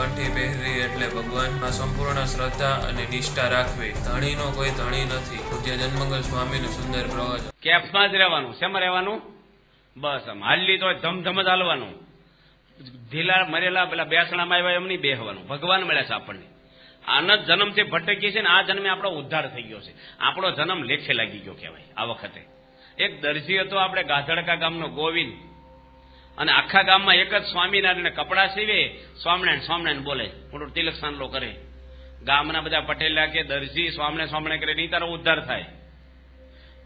કંઠી પહેરવી એટલે ભગવાનમાં સંપૂર્ણ શ્રદ્ધા અને નિષ્ઠા રાખવી. ધણીનો કોઈ ધણી નથી. પૂજ્ય જન્મંગલ સ્વામીનું સુંદર પ્રવચન. કેફમાં જ રહેવાનું. શેમાં રહેવાનું? બસ આમ. હાલી તો ધમધમ જ હાલવાનું. ઢીલા મરેલા પેલા બેસણામાં આવ્યા એમ નહીં બેહવાનું. ભગવાન મળ્યા છે આપણને. આનંદ જન્મથી ભટકીએ છે ને આ જન્મે આપણો ઉદ્ધાર થઈ ગયો છે. આપણો જન્મ લેખે લાગી ગયો કહેવાય. આ વખતે. એક દરજી હતો આપણે ગાધડકા ગામનો ગોવિંદ અને આખા ગામમાં એક જ સ્વામિનારાયણ કપડા સીવે, સ્વામિનારાયણ સ્વામિનારાયણ બોલે. મોટું તિલક સાંડલો કરે. ગામના બધા પટેલા કે દરજી સ્વામને સ્વામને કરે, નહીં તારો ઉદ્ધાર થાય.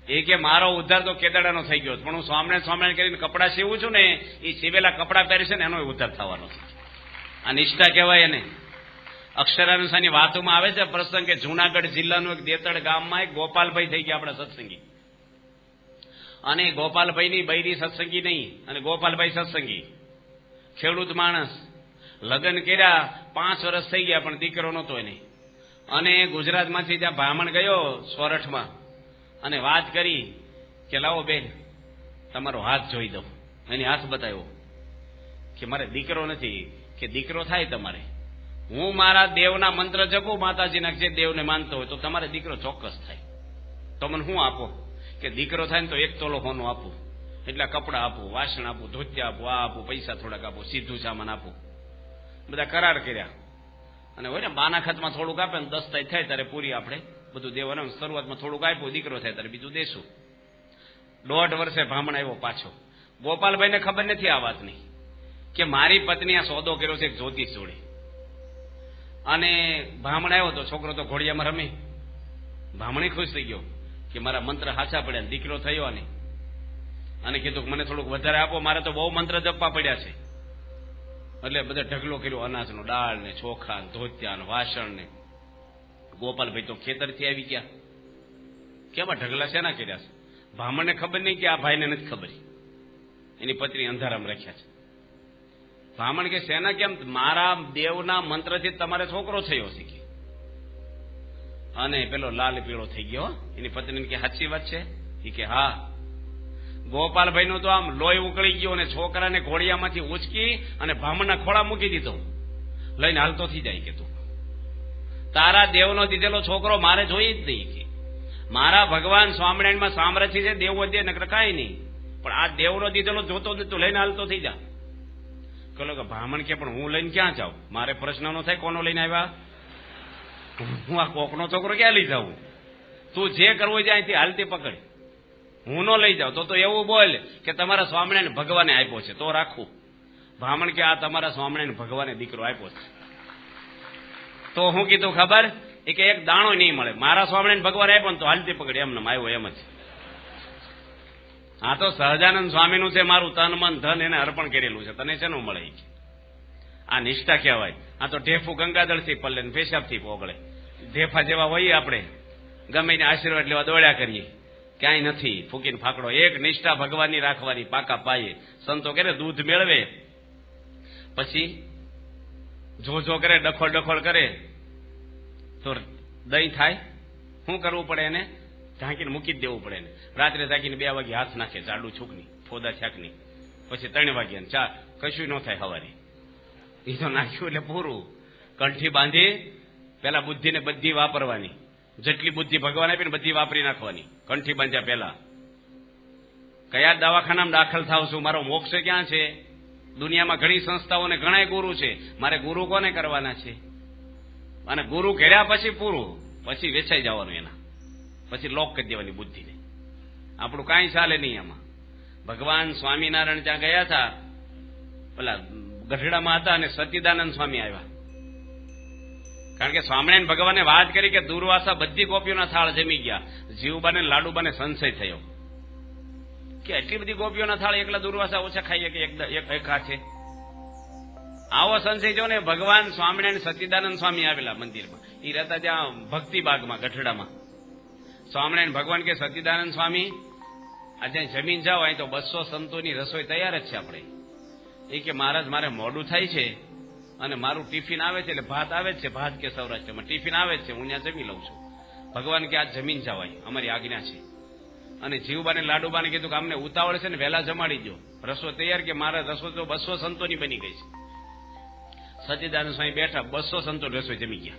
એ કે મારો ઉદ્ધાર તો કેદાડાનો થઈ ગયો પણ હું સ્વામને સ્વામને કરીને કપડા સીવું છું ને, એ સીવેલા કપડા પહેરે છે ને, એનો ઉદ્ધાર થવાનો છે. આ નિષ્ઠા કહેવાય એને. અક્ષરાનુસારની વાતોમાં આવે છે પ્રસંગ કે જુનાગઢ જિલ્લાનું એક દેતળ ગામમાં એક ગોપાલભાઈ થઈ ગયા આપણા સત્સંગી. અને ગોપાલભાઈની બૈરી સત્સંગી નહીં, અને ગોપાલભાઈ સત્સંગી. ખેડૂત માણસ. લગ્ન કર્યા, પાંચ વર્ષ થઈ ગયા, પણ દીકરો નહોતો એને. અને ગુજરાતમાંથી જ્યાં બ્રાહ્મણ ગયો સોરઠમાં. અને વાત કરી કે, લાવો બેન, તમારો હાથ જોઈ દઉં. એની હાથ બતાવ્યો કે, મારે દીકરો નથી, કે દીકરો થાય તમારે. હું મારા દેવના મંત્ર જપું, માતાજીના જે દેવને માનતો હોય, તો તમારે દીકરો ચોક્કસ થાય. તો મને શું આપો? કે દીકરો થાય ને તો એક તોલો હોનું આપું, એટલા કપડાં આપું, વાસણ આપું, ધોત્યા આપું, આ આપું, પૈસા થોડાક આપું, સીધું સામાન આપું. બધા કરાર કર્યા. અને હોય ને, બાના ખતમાં થોડુંક આપે ને દસ થાય ત્યારે પૂરી આપણે બધું દેવાનું. શરૂઆતમાં થોડુંક આપ્યું, દીકરો થાય ત્યારે બીજું દેશું. દોઢ વર્ષે બ્રાહ્મણ આવ્યો પાછો. ગોપાલભાઈને ખબર નથી આ વાતની, કે મારી પત્ની આ સોદો કર્યો છે એક જ્યોતિષ જોડે. અને બ્રાહ્મણ આવ્યો તો છોકરો તો ઘોડિયામાં રમે. બ્રાહ્મણી ખુશ થઈ ગયો. કે મારા મંત્ર હાચા પડ્યા દીકરો થયો નહીં. અને કીધું મને થોડુંક વધારે આપો, મારે તો બહુ મંત્ર જપવા પડ્યા છે. એટલે બધા ઢગલો કર્યો અનાજનો દાળ ને ચોખા ધોતિયા ને વાસણ ને. ગોપાલભાઈ તો ખેતરથી આવી ગયા. કેવા ઢગલા શેના કર્યા છે? બ્રાહ્મણને ખબર નહીં કે આ ભાઈને નથી ખબર. એની પત્ની અંધારામાં રાખ્યા છે. બ્રાહ્મણ કે શેના કેમ? મારા દેવના મંત્રથી તમારે છોકરો થયો છે કે? અને પેલો લાલ પીળો થઈ ગયો એની પત્ની કે સાચી વાત છે? એ કે, હા. ગોપાલભાઈ નું તો આમ લોહી ઉકળી ગયો અને છોકરાને ઘોડિયામાંથી ઉચકી અને ભામણના ખોળા મૂકી દીધો. લઈને હાલતો થઈ જાય, કે તું. તારા દેવનો દીધેલો છોકરો મારે જોઈ જ નહીં, કે. મારા ભગવાન સ્વામિનારાયણમાં સામ્રાજ્ય છે, દેવો વધે, નકર કાંઈ નહીં. પણ આ દેવનો દીધેલો જોતો તું લઈને હાલતો થઈ જા. કહો કે બ્રાહ્મણ કે, પણ હું લઈને ક્યાં જાઉં? મારે પ્રશ્ન નો થાય કોનો લઈને આવ્યા? હું આ કોકનો છોકરો ક્યાં લઈ જાઉં? તું જે કરવું જાય અહીંથી હાલતી પકડ. હું નો લઈ જાઉં. તો તો એવું બોલ કે તમારા સ્વામિનારાયણ ભગવાને આપ્યો છે. તો રાખું. બ્રાહ્મણ કે આ તમારા સ્વામિનારાયણ ભગવાને દીકરો આપ્યો છે. તો હું કીધું ખબર? એ કે એક દાણો નહીં મળે. મારા સ્વામિનારાયણ ભગવાન આપ્યો ને તો હાલતી પકડ. એમને આવ્યો એમ જ. આ તો સહજાનંદ સ્વામીનું છે. મારું તન, મન, ધન, એને અર્પણ કરેલું છે. તને શેનું મળે કે? આ નિષ્ઠા કહેવાય. આ તો ઢેફું ગંગાદળથી પલ્લે પેશાબથી પોગળે. ઢેફા જેવા હોઈએ આપણે. ગમે એને આશીર્વાદ લેવા દોડ્યા કરીએ. ક્યાંય નથી. ફૂકીને ફાકડો. એક નિષ્ઠા ભગવાનની રાખવાની પાકા પાયે. સંતો કરે દૂધ મેળવે. પછી જો જો કરે, ડખોળ ડખોળ કરે. તો દહીં થાય. શું કરવું પડે એને? ઢાંકીને મૂકી જ દેવું પડે એને. રાત્રે ઢાંકીને બે વાગે હાથ નાખે જાડું છૂકની, ફોદા છાકની. પછી ત્રણ વાગ્યા ચા. કશું ન થાય હવારે. એ તો નાખ્યું એટલે પૂરું. કંઠી બાંધી, પેલા બુદ્ધિને બધી વાપરવાની. જેટલી બુદ્ધિ ભગવાન આપીને બધી વાપરી નાખવાની. કંઠી બાંધ્યા પહેલા. કયા દવાખાનામાં દાખલ થાવ છું? મારો મોક્ષ ક્યાં છે? દુનિયામાં ઘણી સંસ્થાઓને ઘણા ગુરુ છે. મારે ગુરુ કોને કરવાના છે? અને ગુરુ કર્યા પછી પૂરું. પછી વેચાઈ જવાનું એના. પછી લોક કરી દેવાની બુદ્ધિને. આપણું કાંઈ ચાલે નહીં આમાં. ભગવાન સ્વામિનારાયણ ત્યાં ગયા હતા, પેલા ગઢડામાં હતા અને સતીદાનંદ સ્વામી આવ્યા. કારણ કે સ્વામિનારાયણ ભગવાને વાત કરી કે દુર્વાસા બધી ગોપીઓના થાળ જમી ગયા. જીવબાને, લાડુબાને સંશય થયો. કે એટલી બધી ગોપીઓના થાળ એકલા દુર્વાસા ઓછા ખાઈએ કે એક- છે. આવો સંશય જો ને ભગવાન સ્વામિનારાયણ, સચિદાનંદ સ્વામી આવેલા મંદિરમાં. એ રહેતા ત્યાં ભક્તિબાગમાં ગઢડામાં. સ્વામિનારાયણ ભગવાન કે સતીદાનંદ સ્વામી આજે જમીન જાઓ, અહીં તો બસો સંતોની રસોઈ તૈયાર જ છે આપણે. એ કે મહારાજ, મારે મોડું થાય છે અને મારું ટિફિન આવે છે એટલે ભાત આવે જ છે, ભાત કે સૌરાષ્ટ્રમાં. ટિફિન આવે જ છે, હું ત્યાં જમી લઉં છું. ભગવાન કે આ જમીન જવાય, અમારી આજ્ઞા છે. અને જીવબાને લાડુબાને કીધું કે અમને ઉતાવળ છે ને વહેલા જમાડી દો રસો તૈયાર કે મારા રસો તો બસો સંતોની બની ગઈ છે. સચિદાનંદ સ્વામી બેઠા, બસો સંતો રસોઈ જમી ગયા.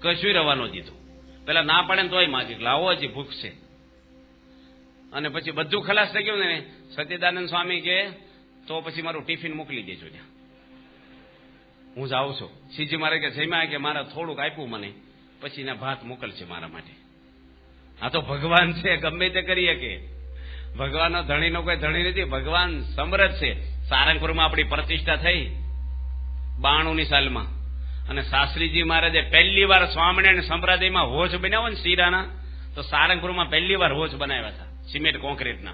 કશું રવાનો દીધું. પેલા ના પડે ને તોય માજી. લાવો હજી ભૂખ છે. અને પછી બધું ખલાસ થઈ ગયું ને, સચિદાનંદ સ્વામી કે તો પછી મારું ટિફિન મોકલી દેજો ત્યાં. હું જાઉં છું. સીજી મારે કે જમ્યા કે મારા થોડુંક આપ્યું મને, પછી એના ભાત મોકલશે મારા માટે. આ તો ભગવાન છે, ગમે તે કરીએ કે. ભગવાનનો ધણીનો કોઈ ધણી નથી, ભગવાન સમરથ છે. સારંગપુરમાં આપણી પ્રતિષ્ઠા થઈ બાણુંની સાલમાં. અને શાસ્ત્રીજી મહારાજે પહેલી વાર સ્વામિનારાયણ સંપ્રદાયમાં હોજ બનાવ્યો ને શીરાના, તો સારંગપુરમાં પહેલી વાર હોજ બનાવ્યા હતા, સિમેન્ટ કોન્ક્રીટના.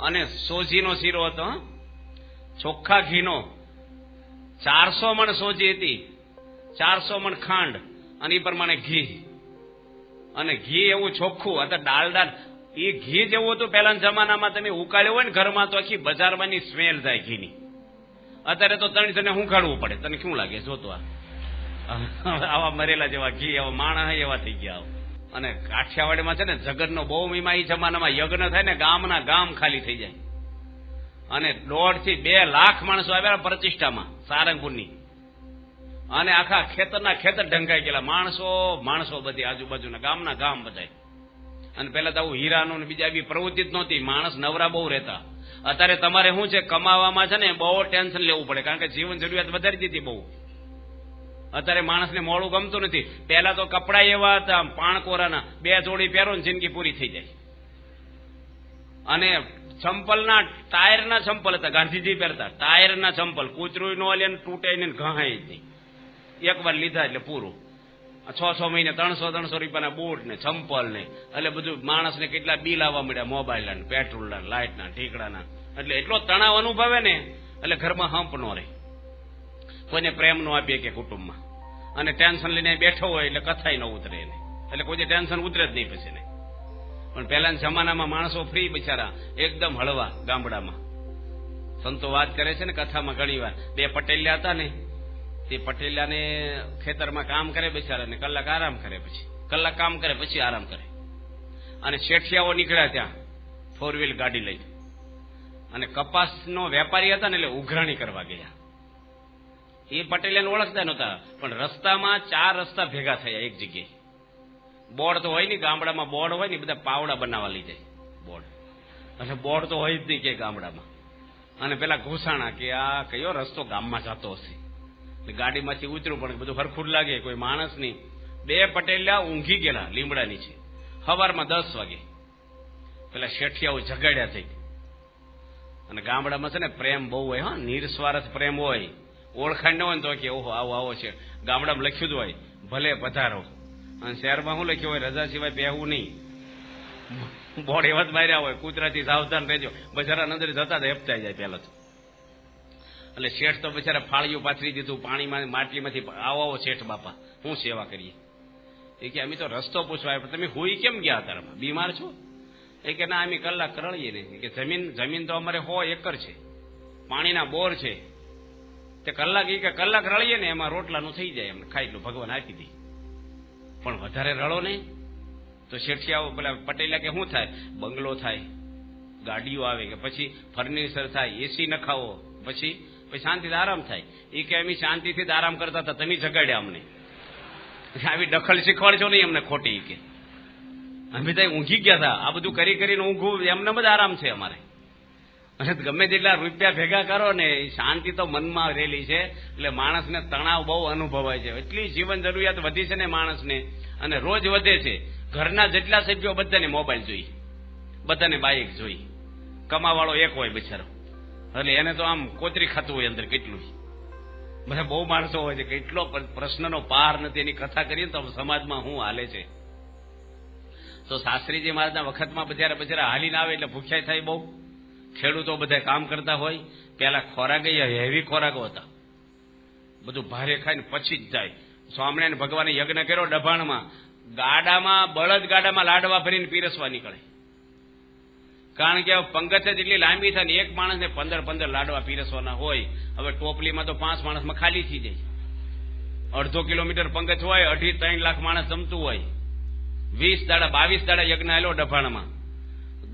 અને સોજીનો શીરો હતો. ચોખ્ખા ઘીનો. ચારસો મણ સોજી હતી. ચારસો મણ ખાંડ અને એ પ્રમાણે ઘી. અને ઘી એવું ચોખ્ખું અથવા ડાલડા એ ઘી જેવું હતું પહેલાના જમાનામાં, તમે ઉકાળ્યું હોય ને ઘરમાં તો આખી બજારમાંની સ્મેલ થાય ઘીની. અત્યારે તો તણી તને હું કાઢવું પડે. તને શું લાગે? જોતો આવા મરેલા જેવા ઘી એવા માણસ એવા થઈ ગયા અને કાઠિયાવાડીમાં છે ને, જગતનો બહુ મહિમા એ જમાનામાં યજ્ઞ થાય ને, ગામના ગામ ખાલી થઈ જાય. અને દોઢથી બે લાખ માણસો આવ્યા પ્રતિષ્ઠામાં, સારંગપુરની. અને આખા ખેતરના ખેતર ઢંકાઈ ગયેલા. માણસો માણસો બધી આજુબાજુના, ગામના ગામ બધાય. અને પેલા તો આવું હીરાનું બીજા એવી પ્રવૃત્તિ જ નહોતી. માણસ નવરા બહુ રહેતા. અત્યારે તમારે શું છે, કમાવામાં છે ને, બહુ ટેન્શન લેવું પડે. કારણ કે જીવન જરૂરિયાત વધારી દીધી બહુ. અત્યારે માણસને મોડું ગમતું નથી. પહેલા તો કપડા એવા હતા, પાણકોરાના. બે જોડી પહેરો ને જિંદગી પૂરી થઈ જાય. અને ચંપલના ટાયરના ચંપલ હતા, ગાંધીજી પહેરતા. ટાયરના ચંપલ કૂતરું નો લે તૂટે ને ઘાય જ નહીં. એકવાર લીધા એટલે પૂરું. છ છ મહિને ત્રણસો ત્રણસો રૂપિયાના બૂટ ને ચંપલ ને, એટલે બધું માણસને કેટલા બિલ આવવા મળ્યા, મોબાઈલ ના પેટ્રોલ ના લાઇટ ના ઠીકડાના એટલે એટલો તણાવ અનુભવે ને, એટલે ઘરમાં હંપ નો રહે. કોઈને પ્રેમ નો આપીએ કે કુટુંબમાં. અને ટેન્શન લઈને બેઠો હોય એટલે કથાય ન ઉતરે એટલે કોઈ ટેન્શન ઉતરે જ નહીં પછી ને પણ પહેલાના જમાનામાં માણસો ફ્રી બિચારા, એકદમ હળવા ગામડામાં. સંતો વાત કરે છે ને કથામાં ઘણી વાર બે પટેલિયા હતા ને, તે પટેલિયાને ખેતરમાં કામ કરે બિચારા ને કલાક આરામ કરે પછી. કલાક કામ કરે પછી આરામ કરે. અને શેઠિયાઓ નીકળ્યા ત્યાં ફોર વ્હીલ ગાડી લઈ અને કપાસનો વેપારી હતા ને એટલે ઉઘરાણી કરવા ગયા. એ પટેલિયાને ઓળખતા નહોતા, પણ રસ્તામાં ચાર રસ્તા ભેગા થયા એક જગ્યાએ. બોર્ડ તો હોય ને, ગામડામાં બોર્ડ હોય ને બધા પાવડા બનાવવા લઈ જાય. બોર્ડ. એટલે બોર્ડ તો હોય જ નહીં કે ગામડામાં. અને પેલા ઘૂસાણા કે આ કયો રસ્તો ગામમાં જતો હશે. એટલે ગાડીમાંથી ઉતર્યું પણ બધું હરખું લાગે, કોઈ માણસ નહીં. બે પટેલિયા ઊંઘી ગયેલા લીમડાની છે સવારમાં દસ વાગે. પેલા શેઠિયાઓ જગાડ્યા થઈ. અને ગામડામાં છે ને પ્રેમ બહુ હોય, હા, નિરસ્વાર્થ પ્રેમ હોય. ઓળખાણ ન હોય ને તો કે, ઓહો, આવો આવો છે. ગામડામાં લખ્યું જ હોય, ભલે પધારો. અને શહેરમાં શું લખ્યું હોય? રજા સિવાય બેહવું નહીં. બોર્ડ એવા જ માર્યા હોય. કૂતરાથી સાવધાન રહેજો. બચારા અંદર જતા જ હેપચાઈ જાય પહેલા તો. એટલે શેઠ તો બિચારા ફાળિયું પાથરી દીધું પાણીમાં માટલીમાંથી આવો આવો શેઠ બાપા હું સેવા કરીએ. એ કે અમે તો રસ્તો પૂછવા આવ્યા, તમે હોઈ કેમ ગયા તારામાં? બીમાર છો? એ કે ના અમે કલાક રળીએ ને. કે જમીન જમીન તો અમારે હો એકર છે. પાણીના બોર છે. તે કલાક એ કે કલાક રળીએ ને એમાં રોટલાનું થઈ જાય એમને ખાઈ એટલું ભગવાન આપી દે. પણ વધારે રળો નહીં. તો શેઠિયાઓ પેલા પટેલા કે શું થાય? બંગલો થાય, ગાડીઓ આવે કે પછી ફર્નિચર થાય એસી નખાવો પછી પછી શાંતિથી આરામ થાય. એ કે અમે શાંતિથી જ આરામ કરતા હતા, તમે જગાડ્યા અમને. આવી દખલ શીખવાડજો નહીં અમને ખોટી કે. અમે તો ઊંઘી ગયા હતા. આ બધું કરી કરીને ઊંઘવું, એમને જ આરામ છે અમારે. અને ગમે તેટલા રૂપિયા ભેગા કરો ને, એ શાંતિ તો મનમાં રહેલી છે. એટલે માણસને તણાવ બહુ અનુભવાય છે. એટલી જીવન જરૂરિયાત વધી છે ને માણસને. અને રોજ વધે છે. ઘરના જેટલા સભ્યો બધાને મોબાઈલ જોઈ. બધાને બાઇક જોઈ. કમાવાળો એક હોય બિચારો. એટલે એને તો આમ કોતરી ખાતું હોય અંદર કેટલું. બધા બહુ માણસો હોય છે. કેટલો પ્રશ્નનો પાર નથી. એની કથા કરીએ તો સમાજમાં શું હાલે છે. તો શાસ્ત્રીજી મહારાજના વખતમાં બજારે હાલી હાલીને આવે એટલે ભૂખ્યાઈ થાય બહુ. ખેડૂતો બધા કામ કરતા હોય, પેલા ખોરાક હેવી ખોરાકો હતા. બધું ભારે ખાઈને પછી જ જાય. સ્વામિનારાયણ ભગવાને યજ્ઞ કર્યો ડભાણમાં ગાડામાં, બળદ ગાડામાં લાડવા ભરીને પીરસવા નીકળે. કારણ કે પંગત જ એટલી લાંબી થાય ને એક માણસને પંદર પંદર લાડવા પીરસવાના હોય, હવે ટોપલીમાં તો પાંચ માણસમાં ખાલી થઈ જાય. અડધો કિલોમીટર પંગત હોય, અઢી ત્રણ લાખ માણસ જમતું હોય. વીસ દાડા, બાવીસ દાડા યજ્ઞ આવેલો ડભાણમાં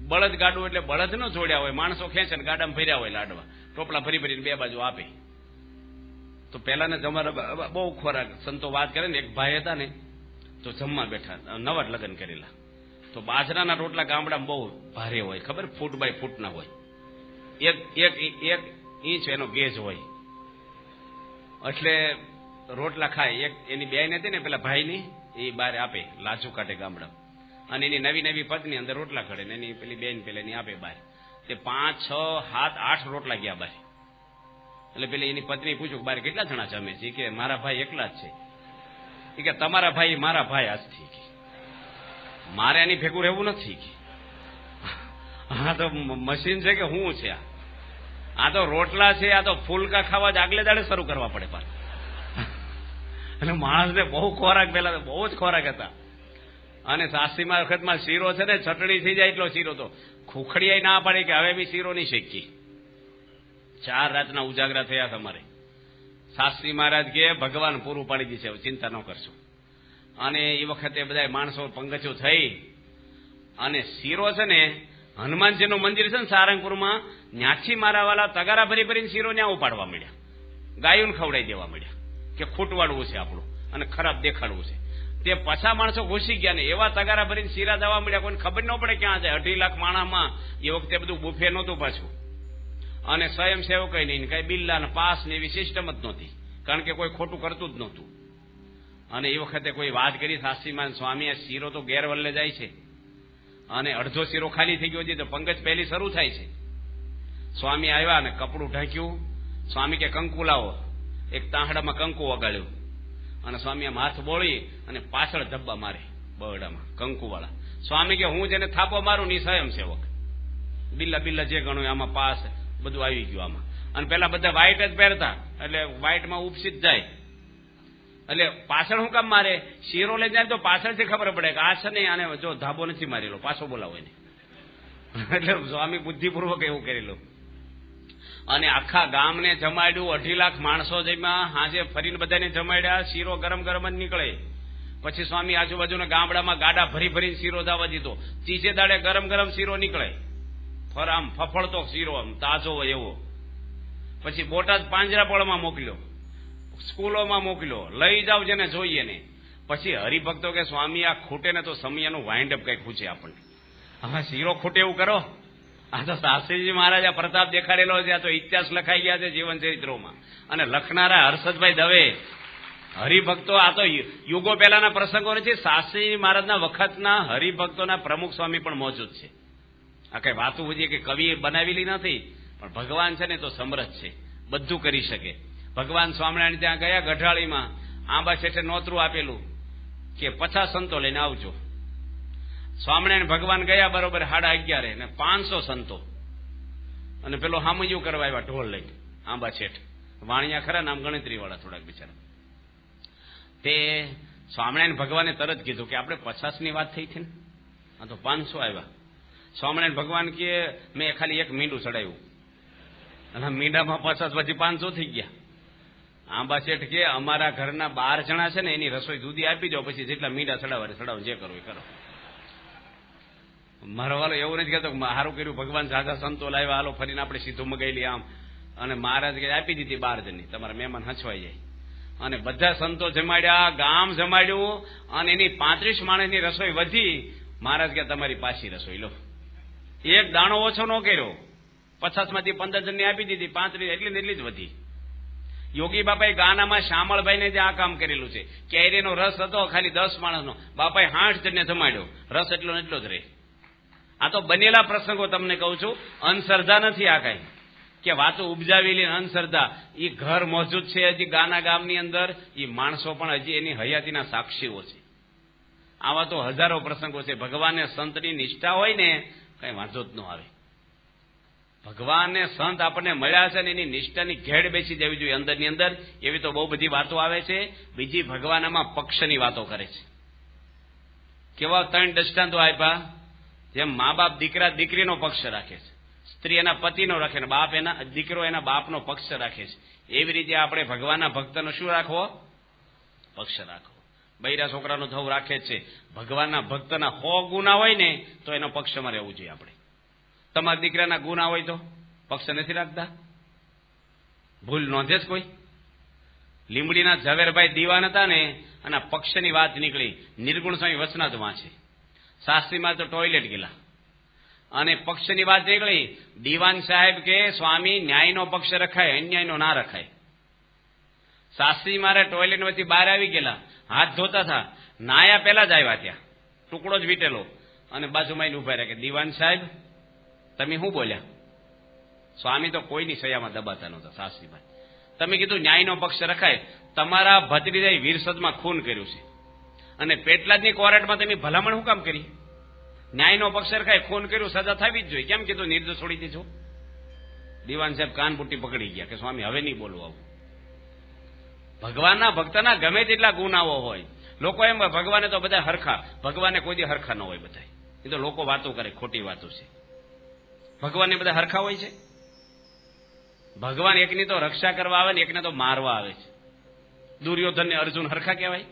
બળદ ગાડું એટલે બળદ ન જોડ્યા હોય, માણસો ખેંચે ને ગાડામાં ભર્યા હોય લાડવા. ટોપલા ભરી ભરીને બે બાજુ આપે. તો પહેલાના જમાના બહુ ખોરાક સંતો વાત કરે ને, એક ભાઈ હતા ને, તો જમવા બેઠા, નવા જ લગ્ન કરેલા. તો બાજરાના રોટલા ગામડામાં બહુ ભારે હોય, ખબર? ફૂટ બાય ફૂટના હોય. એક એક એક ઇંચ એનો ગેજ હોય. એટલે રોટલા ખાય. એક એની બેન હતી ને, પેલા ભાઈની, એ બાર આપે, લાજુ કાઢે ગામડા અને એની નવી નવી પત્ની અંદર રોટલા ખડે ને એની પેલી બેન પેલા એની આપે બાર તે પાંચ, છ, સાત, આઠ રોટલા ગયા બાર એટલે પેલી એની પત્ની પૂછ્યું કે બાર કેટલા જણા જમે છે? કે મારા ભાઈ એકલા જ છે. કે તમારા ભાઈ મારા ભાઈ આજથી મારે એની ભેગું રહેવું નથી કે. હા તો મશીન છે કે હું છે આ? તો રોટલા છે, આ તો ફૂલકા ખાવા જ આગલે દાડે શરૂ કરવા પડે એટલે અને માણસને બહુ ખોરાક પેલા બહુ જ ખોરાક હતા. અને સાસીમાં વખતમાં શીરો છે ને, ચટણી થઈ જાય એટલો શીરો તો. ખુખડીએ ના પડે કે હવે બી શીરો નહીં શેકી ચાર રાતના ઉજાગરા થયા તમારે. શાસ્ત્રી મહારાજ કે, ભગવાન પૂરું પાડી દીશે ચિંતા ન કરશો. અને એ વખતે બધા માણસો પંગજો થઈ. અને શીરો છે ને, હનુમાનજીનું મંદિર છે ને સારંગપુરમાં, ન્યાથી મારાવાળા તગારા ભરી ભરીને શીરો ત્યાં ઉપાડવા મળ્યા. ગાયું ખવડાવી દેવા મળ્યા કે ખૂટવાડવું છે આપણું અને ખરાબ દેખાડવું છે. તે પછા માણસો ઘૂસી ગયા ને એવા તગારા ભરીને શીરા દવા મળ્યા, કોઈને ખબર ન પડે ક્યાં જાય અઢી લાખ માણામાં એ વખતે બધું બુફે નહોતું પાછું. અને સ્વયંસેવક નહીં કઈ બિલ્લા ને પાસ ને એવી સિસ્ટમ જ નહોતી. કારણ કે કોઈ ખોટું કરતું જ નહોતું. અને એ વખતે કોઈ વાત કરી સાસીમાન સ્વામી આ શીરો તો ગેરવલ્લે જાય છે. અને અડધો શીરો ખાલી થઈ ગયો છે, તો પંગજ પહેલી શરૂ થાય છે. સ્વામી આવ્યા અને કપડું ઢાંક્યું. સ્વામી કે, કંકુ લાવો. એક તાંહડામાં કંકુ વગાડ્યું. અને સ્વામી આમ હાથ બોળી અને પાછળ ધબ્બા મારે બરડામાં, કંકુવાળા. સ્વામી કે, હું જેને થાપો મારું ની સ્વયં સેવક બિલ્લા બિલ્લા જે ગણું આમાં પાસ બધું આવી ગયું આમાં. અને પેલા બધા વ્હાઈટ જ પહેરતા, એટલે વ્હાઈટમાં જ જાય. એટલે પાછળ હું કામ મારે? શીરો લઈ જાય તો પાછળથી ખબર પડે કે આ છે નહીં આને જો ધાબો નથી મારેલો, પાછો બોલાવો એને. એટલે સ્વામી બુદ્ધિપૂર્વક એવું કરેલું અને આખા ગામને જમાડ્યું. અઢી લાખ માણસો જેમાં હાજે ફરીને બધાને જમાડ્યા. શીરો ગરમ ગરમ જ નીકળે. પછી સ્વામી આજુબાજુના ગામડામાં ગાડા ભરી ભરીને શીરો દાવા દીધો. ત્રીજે દાડે ગરમ ગરમ શીરો નીકળે. ફર આમ ફફળતો શીરો આમ, તાજો હોય એવો. પછી બોટાદ પાંજરાપોળમાં મોકલ્યો. સ્કૂલોમાં મોકલ્યો. લઈ જાવ જેને જોઈએ ને. પછી હરિભક્તો કે સ્વામી આ ખૂટે ને તો સમયનું વાઇન્ડ અપ કઈ ખૂચે આપણને. હા, શીરો ખૂટે એવું કરો. આ તો શાસ્ત્રીજી મહારાજ પ્રતાપ દેખાડેલો છે, આ તો ઇતિહાસ લખાઈ ગયા છે જીવન ચરિત્રોમાં. અને લખનારા હર્ષદભાઈ દવે, હરિભક્તો, આ તો યુગો પહેલાના પ્રસંગો નથી, શાસ્ત્રીજી મહારાજના વખતના હરિભક્તોના પ્રમુખ સ્વામી પણ મોજૂદ છે. આ કઈ વાતું બધી કે કવિએ બનાવેલી નથી, પણ ભગવાન છે ને તો સમરસ છે, બધું કરી શકે. ભગવાન સ્વામિનારાયણ ત્યાં ગયા ગઢાળીમાં, આંબા શેઠે નોતરું આપેલું કે પચાસ સંતો લઈને આવજો. સ્વામિનારાયણ ભગવાન ગયા બરોબર સાડા અગિયારે ને પાંચસો સંતો. અને પેલો હામયું કરવા આવ્યા, ઢોલ લઈને, આંબા છેઠ વાણિયા ખરા નામ ગણતરી વાળા થોડાક બિચારા. તે સ્વામિનારાયણ ભગવાને તરત કીધું કે આપણે પચાસની વાત થઈ હતી ને? આ તો પાંચસો આવ્યા. સ્વામિનારાયણ ભગવાન કે, મેં ખાલી એક મીંડું ચડાવ્યું. અને મીંડામાં પચાસ પછી પાંચસો થઈ ગયા. આંબા શેઠ કે, અમારા ઘરના બાર જણા છે ને, એની રસોઈ દૂધી આપી દો, પછી જેટલા મીંડા ચડાવવા ચડાવો, જે કરો, એ કરો. મારો વાલો એવું નથી કહેતો સારું કર્યું, ભગવાન સાધા સંતો લાવ્યા, હાલો ફરીને આપણે સીધું મગાયેલી આમ. અને મહારાજ કે આપી દીધી બાર જણની તમારા મહેમાન હચવાઈ જાય. અને બધા સંતો જમાડ્યા, ગામ જમાડ્યું, અને એની પાંત્રીસ માણસની રસોઈ વધી. મહારાજ કે તમારી પાછી રસોઈ લો. એક દાણો ઓછો ન કર્યો. પચાસમાંથી પંદર જણની આપી દીધી, પાંત્રીસ એટલી એટલી જ વધી. યોગી બાપાએ ગાનામાં શામળભાઈને જે આ કામ કરેલું છે. કેરીનો રસ હતો, ખાલી દસ માણસનો. બાપાએ હાઠ જણને જમાડ્યો. રસ એટલો ને એટલો જ રહે. આ તો બનેલા પ્રસંગો તમને કહું છું. અંધશ્રદ્ધા નથી આ કઈ. કે વાતો ઉપજાવેલી અંધશ્રદ્ધા એ ઘર મોજૂદ છે હજી ગાના ગામની અંદર. એ માણસો પણ હજી એની હયાતીના સાક્ષીઓ છે. આવા તો હજારો પ્રસંગો છે. ભગવાનને સંતની નિષ્ઠા હોય ને, કઈ વાંધો જ ન આવે. ભગવાનને સંત આપણને મળ્યા છે ને એની નિષ્ઠાની ઘેડ બેસી જવી જોઈએ અંદરની અંદર. એવી તો બહુ બધી વાતો આવે છે. બીજી ભગવાન આમાં પક્ષની વાતો કરે છે. કેવા ત્રણ દ્રષ્ટાંતો આપ્યા? જેમ મા બાપ દીકરા દીકરીનો પક્ષ રાખે છે. સ્ત્રી એના પતિનો રાખે ને બાપ એના દીકરો એના બાપનો પક્ષ રાખે છે. એવી રીતે આપણે ભગવાનના ભક્તનો શું રાખવો? પક્ષ રાખવો. બૈરા છોકરાનો ધવ રાખે છે. ભગવાનના ભક્તના હો ગુના હોય ને તો એનો પક્ષમાં રહેવું જોઈએ આપણે. તમારા દીકરાના ગુના હોય તો પક્ષ નથી રાખતા? ભૂલ નોંધે જ કોઈ? લીંબડીના ઝવેરભાઈ દીવાન હતા ને, અને પક્ષની વાત નીકળી. નિર્ગુણ સ્વામી જ વાંચે શાસ્ત્રીમાં તો ટોયલેટ ગયેલા અને પક્ષની વાત નીકળી, દીવાન સાહેબ કે, સ્વામી, ન્યાયનો પક્ષ રખાય, અન્યાયનો ના રખાય. શાસ્ત્રી મારે ટોયલેટમાંથી બહાર આવી ગયેલા હાથ ધોતા હતા નાયા પહેલા જ આવ્યા ત્યાં. ટુકડો જ વીટેલો. અને બાજુમાં એને ઊભા રહ્યા કે, દીવાન સાહેબ, તમે શું બોલ્યા? સ્વામી તો કોઈની સયામાં દબાતા નહોતા શાસ્ત્રીભાઈ તમે કીધું ન્યાયનો પક્ષ રખાય. તમારા ભત્રીજાએ વીરસદમાં ખૂન કર્યું છે. અને પેટલાદની કોર્ટમાં તમે ભલામણ હું કામ કરી? ન્યાયનો પક્ષ રખાય ખૂન કર્યું, સજા થવી જ જોઈએ. કેમ કીધું? નિર્દોષ છોડી દીધો દીવાન સાહેબ કાનપુટ્ટી પકડી ગયા કે, સ્વામી, હવે નહીં બોલવું આવું. ભગવાનના ભક્તના ગમે તેટલા ગુનાઓ હોય, લોકો એમ ભગવાને તો બધા હરખા. ભગવાને કોઈ દી હરખા ન હોય બધા એ તો લોકો વાતો કરે, ખોટી વાતો છે. ભગવાનને બધા હરખા હોય છે? ભગવાન એકની તો રક્ષા કરવા આવે ને એકને તો મારવા આવે છે. દુર્યોધન ને અર્જુન હરખા કહેવાય?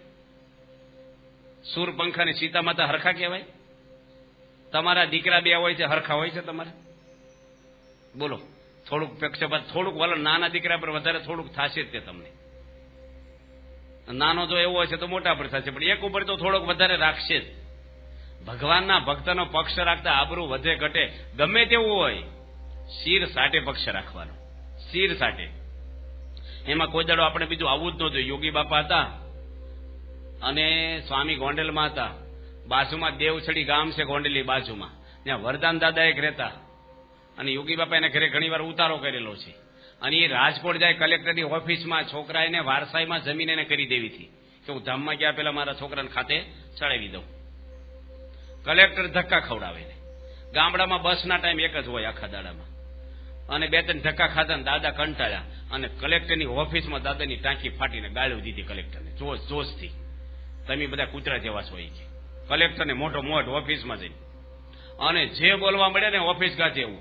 સૂરપંખ અને સીતા માતા હરખા કહેવાય? તમારા દીકરા બે હોય છે, હરખા હોય છે તમારે? બોલો, થોડુંક પક્ષપાત થોડુંક વલણ નાના દીકરા પર વધારે થોડુંક થશે જ તે તમને. નાનો જો એવો હશે તો મોટા પર થશે, પણ એક ઉપર તો થોડોક વધારે રાખશે જ. ભગવાનના ભક્તનો પક્ષ રાખતા આબરૂ વધે ઘટે, ગમે તેવું હોય, શિર સાટે પક્ષ રાખવાનો. શિર સાટે. એમાં કોઈ દાડો આપણે બીજું આવું જ નહોતું યોગી બાપા હતા અને સ્વામી ગોંડલમાં હતા બાજુમાં દેવછડી ગામ છે ગોંડલી બાજુમાં. ત્યાં વરદાન દાદા એક રહેતા. અને યોગી બાપા એને ઘરે ઘણી વાર ઉતારો કરેલો છે. અને એ રાજકોટ જાય કલેક્ટરની ઓફિસમાં છોકરા એને વારસાઈમાં જમીન એને કરી દેવી હતી. કે હું ધામમાં ગયા પેલા મારા છોકરાને ખાતે ચડાવી દઉં. કલેક્ટર ધક્કા ખવડાવે ને ગામડામાં બસના ટાઈમ એક જ હોય આખા દાડામાં. અને બે ત્રણ ધક્કા ખાધા ને દાદા કંટાળ્યા. અને કલેક્ટરની ઓફિસમાં દાદાની ટાંકી ફાટીને ગાળ્યું દીધી કલેક્ટરને. જોશ, જોશથી. તમે બધા કૂતરા જેવા છો એ કે કલેક્ટરને મોટો મોટ ઓફિસમાં જઈને અને જે બોલવા મળે ને ઓફિસ ગાજે એવું.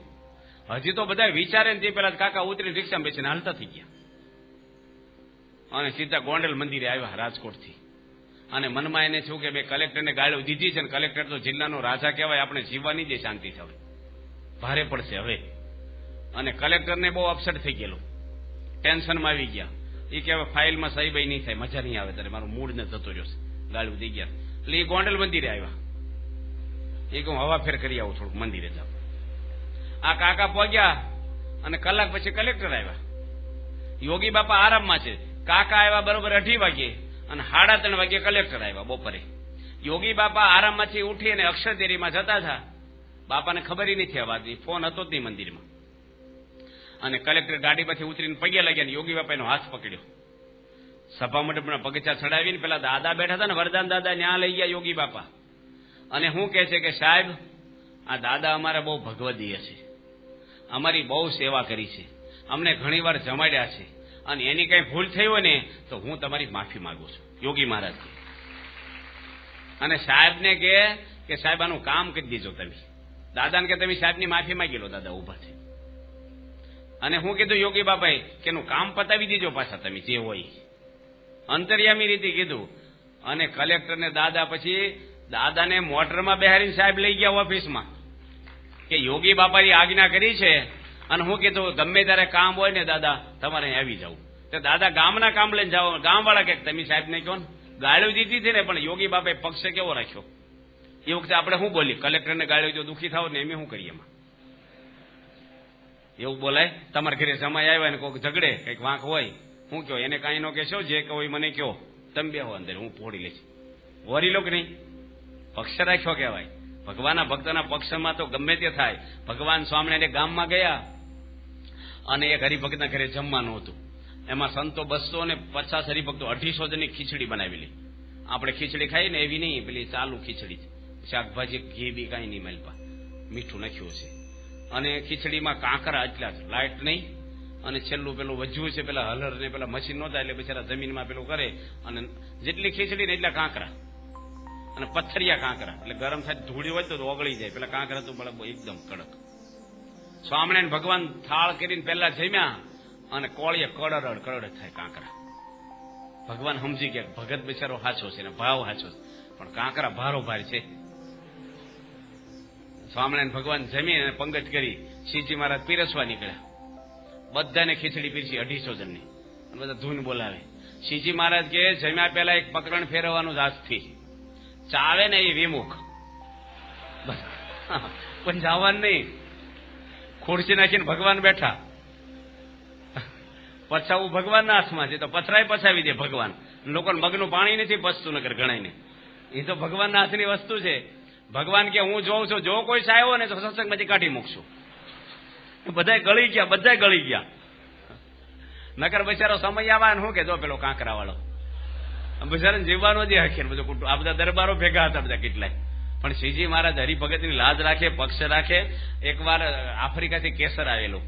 હજી તો બધા વિચારે ને તે પેલા કાકા ઉતરી રિક્ષામાં બેસીને હાલતા થઈ ગયા. અને સીધા ગોંડલ મંદિરે આવ્યા રાજકોટથી. અને મનમાં એને શું કે મેં કલેક્ટરને ગાળો દીધી છે ને કલેક્ટર તો જિલ્લાનો રાજા કહેવાય, આપણે જીવવાની જે શાંતિ થવે ભારે પડશે હવે. અને કલેક્ટરને બહુ અપસેટ થઈ ગયેલું. ટેન્શનમાં આવી ગયા. એ કે ફાઇલમાં સહી ભાઈ નહીં થાય, મજા નહીં આવે ત્યારે મારું મૂડ ને થતો છે. ગાળું થઈ ગયા. એટલે એ ગોંડલ મંદિરે આવ્યા. એ હું હવા ફેર કરી આવું થોડુંક મંદિરે જાઉં આ કાકા પહોંચ્યા અને કલાક પછી કલેક્ટર આવ્યા. યોગી બાપા આરામમાં છે. કાકા આવ્યા બરોબર અઢી વાગે અને સાડા ત્રણ વાગે કલેક્ટર આવ્યા બપોરે. યોગી બાપા આરામમાંથી ઉઠી અને અક્ષરદેરીમાં જતા હતા. બાપાને ખબર નથી આ વાતની ફોન હતો જ નહીં મંદિરમાં. અને કલેક્ટર ગાડીમાંથી ઉતરીને પગે લાગ્યા યોગી બાપા એનો હાથ પકડ્યો. સભા મંડપના પગચા ચડાવીને પેલા દાદા બેઠા હતા ને, વરદાન દાદા ન્યા લઈ ગયા યોગી બાપા. અને શું કહે છે કે, સાહેબ, આ દાદા અમારા બહુ ભગવદીય છે. અમારી બહુ સેવા કરી છે. અમને ઘણીવાર જમાડ્યા છે. અને એની કઈ ભૂલ થઈ હોય ને, તો હું તમારી માફી માંગુ છું. યોગી મહારાજ અને સાહેબને કે કે, સાહેબ, આનું કામ કરી દીજો તમે. દાદાને કે તમે સાહેબની માફી માંગી લો, દાદા ઊભા છે. અને હું કીધું, યોગી બાપાએ, કે એનું કામ પતાવી દીજો પાછા તમે, જે હોય. અંતર્યામી રીતે કીધું. અને કલેક્ટરને દાદા પછી દાદાને મોટરમાં બેહારીને સાહેબ લઈ ગયા ઓફિસમાં કે યોગી બાપાની આજ્ઞા કરી છે અને હું કીધું, ગમે ત્યારે કામ હોય ને દાદા, તમારે આવી જાઉં. તો દાદા ગામના કામ લઈને જાઓ. ગામવાળા કે તમે સાહેબને કહો ને. દીધી હતી ને, પણ યોગી બાપાએ પક્ષે કેવો રાખ્યો? એ વખતે આપણે શું બોલી કલેક્ટરને ગાળ્યું જો દુઃખી થાવ ને, એમ શું કરીએ એમાં? એવું બોલાય? તમારા ઘરે જમાઈ આવ્યા ને કોઈક ઝઘડે, કંઈક વાંક હોય હું કયો? એને કાંઈ નો કહેશો, જે કહો એ મને કયો. તમે બેહો અંદર, હું ફોડી લઈશ. વરી લો કે નહીં? પક્ષ રાખ્યો કહેવાય. ભગવાનના ભક્તના પક્ષમાં તો ગમે તે થાય. ભગવાન સ્વામિનારાયણ ગામમાં ગયા અને એક હરિભક્તના ઘરે જમવાનું હતું. એમાં સંતો બસો ને પચાસ હરિભક્તો અઢીસો જણની ખીચડી બનાવેલી આપણે ખીચડી ખાઈએ ને એવી નહીં, પેલી ચાલુ ખીચડી. શાકભાજી, ઘી બી કાંઈ નહીં મળપા મીઠું નાખ્યું છે અને ખીચડીમાં કાંકરા એટલા લાઈટ નહીં. અને છેલ્લું પેલું વજવું છે, પેલા હલર ને પેલા મશીન નહોતા એટલે બિચારા જમીનમાં પેલું કરે અને જેટલી ખીચડી ને એટલા કાંકરા. અને પથ્થરિયા કાંકરા. એટલે ગરમ થાય ધૂળી હોય તો ઓગળી જાય. પેલા કાંકરા તો બરાબર એકદમ કડક. સ્વામિનારાયણ ભગવાન થાળ કરીને પેલા જમ્યા અને કોળીએ કડરડ કડરડ થાય કાંકરા. ભગવાન સમજી ગયા ભગત બિચારો હાચો છે ને ભાવ હાચો છે. પણ કાંકરા ભારો ભાર છે. સ્વામિનારાયણ ભગવાન જમી અને પંગત કરી શિવજી મહારાજ પીરસવા નીકળ્યા. બધાને ખીચડી પીરસી, અઢીસો જણની. અને બધા ધૂન બોલાવે. શિવજી મહારાજ કે જમ્યા પહેલા એક પકરણ ફેરવવાનું આજથી. ચાવે ને એ વિમુખ. પણ જવાનું નહીં. ખુરશી નાખીને ભગવાન બેઠા. પછાવું ભગવાનના હાથમાં છે. તો પથરાય પછાવી દે ભગવાન. લોકોને મગનું પાણી નથી પસતું નગર ગણાયને એ તો ભગવાનના હાથની વસ્તુ છે. ભગવાન કે હું જોઉં છું, જો કોઈ સાયો ને તો સત્સંગમાંથી કાઢી મૂકશું. બધાય ગળી ગયા, બધાય ગળી ગયા. નકર બિચારો સમય આવે શું કે જો પેલો કાંકરા વાળો બિચારાને જીવવાનો જે હખેર બધું કુટુંબ આ બધા દરબારો ભેગા હતા બધા કેટલાય. પણ શ્રીજી મહારાજ હરિભગતની લાજ રાખે, પક્ષ રાખે. એકવાર આફ્રિકાથી કેસર આવેલું.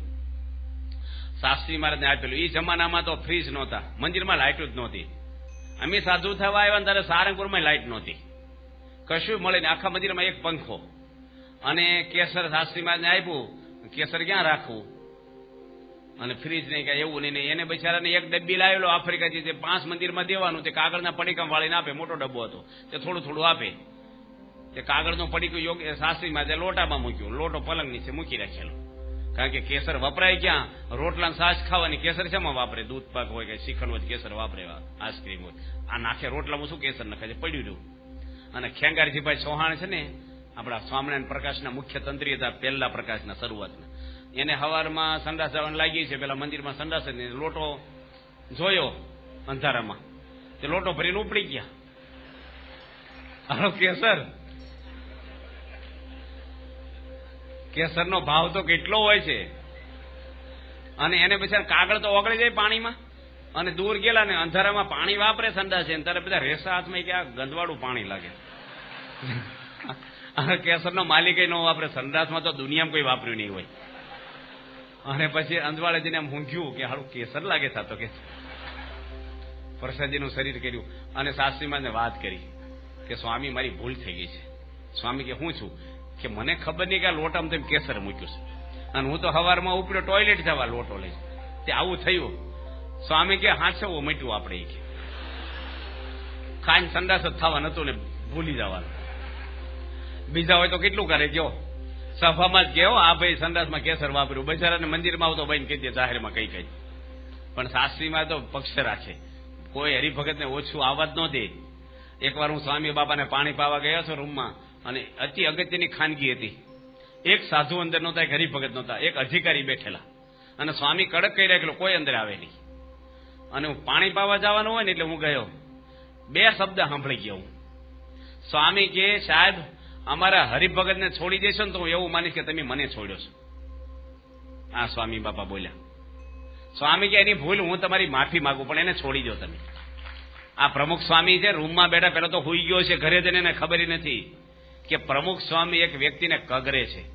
શાસ્ત્રી મહારાજને આપેલું એ જમાનામાં તો ફ્રીજ નહોતા, મંદિરમાં લાઇટ જ નહોતી. અમે સાધુ થવા આવ્યા ત્યારે સારંગપુરમાં લાઇટ નહોતી. કશું મળે ને આખા મંદિરમાં એક પંખો. અને કેસર શાસ્ત્રી મહારાજને આપ્યું કેસર ક્યાં રાખવું? અને ફ્રીજ નહીં કાંઈ એવું નહીં એને બિચારાને એક ડબ્બી લાવેલો આફ્રિકાથી જે પાંચ મંદિરમાં દેવાનું. તે કાગળના પડીકા વાળીને આપે, મોટો ડબ્બો હતો. તે થોડું થોડું આપે. તે કાગળનો પડીકું યોગ્ય શાસ્ત્રીમાં લોટામાં મૂક્યું. લોટો પલંગ નીચે મૂકી રાખેલો. કારણ કે કેસર વપરાય ક્યાં? રોટલા છાશ ખાવાની કેસર શેમાં વાપરે? દૂધ પાક હોય કે શિખર હોય કેસર વાપરે, આઈસ્ક્રીમ હોય. આ નાખે રોટલામાં શું કેસર નાખે? છે પડ્યું રહ્યું અને ખેંગારજીભાઈ ચૌહાણ છે ને, આપણા સ્વામિનારાયણ પ્રકાશના મુખ્ય તંત્રી હતા, પહેલા પ્રકાશના શરૂઆતના. એને હવારમાં સંડાસ જવાનું લાગી છે. પેલા મંદિરમાં સંડાસ જ લોટો જોયો અંધારામાં. તે લોટો ભરીને ઉપડી ગયા. હાલો, કેસર. કેસરનો ભાવ તો કેટલો હોય છે? અને એને પછી કાગળ તો ઓગળી જાય પાણીમાં. અને દૂર ગયેલા ને અંધારામાં પાણી વાપરે સંડાસ છે ત્યારે બધા રેસા હાથમાં કે આ ગંદવાળું પાણી લાગે. અને કેસરનો માલિક ન વાપરે. સંડાસમાં તો દુનિયામાં કોઈ વાપર્યું નહીં હોય. અને પછી અંધવાળે જઈને ઊંઘ્યું કે હાડું કેસર લાગે થતો કે પ્રસાદજીનું શરીર કર્યું. અને સાસરીમાં વાત કરી કે સ્વામી, મારી ભૂલ થઈ ગઈ છે. સ્વામી કે, હું છું? કે, મને ખબર નહીં કે આ લોટામાં તેમ કેસર મૂક્યું છે. અને હું તો હવારમાં ઉપડ્યો, ટોયલેટ જવા લોટો લઈ. તે આવું થયું. સ્વામી કે હાચવું મટ્યું આપણે કે. ખાઈને સંડાસ જ થવા નતું ને ભૂલી જવાનું. બીજા હોય તો કેટલું કરે? કયો સભામાં જ ગયો. આ ભાઈ સંડાસમાં કેસર વાપર્યું. બચારાને મંદિરમાં આવતો ભાઈ કહી દે, જાહેરમાં કઈ કઈ. પણ શાસ્ત્રીમાં તો પક્ષરા છે કોઈ હરિભગતને ઓછું આવવા જ ન દે. એકવાર હું સ્વામી બાપાને પાણી પાવા ગયો છું રૂમમાં, અને અતિ અગત્યની ખાનગી હતી. એક સાધુ અંદર નહોતા, એક હરિભગત નહોતા, એક અધિકારી બેઠેલા. અને સ્વામી કડક કહી રાખેલો, કોઈ અંદર આવે નહીં. અને હું પાણી પાવા જવાનું હોય ને એટલે હું ગયો. બે શબ્દ સાંભળી ગયો હું. સ્વામી કે, સાહેબ અમારા હરિભગતને છોડી દેશો ને તો હું એવું માનીશ કે તમે મને છોડ્યો છો. આ સ્વામી બાપા બોલ્યા. સ્વામી કે એની ભૂલ હું તમારી માફી માંગુ, પણ એને છોડી દો તમે. આ પ્રમુખ સ્વામી છે, રૂમમાં બેઠા પેલા તો હુઈ ગયો છે, ઘરે જઈને ખબર નથી કે પ્રમુખ સ્વામી એક વ્યક્તિને કગરે છે.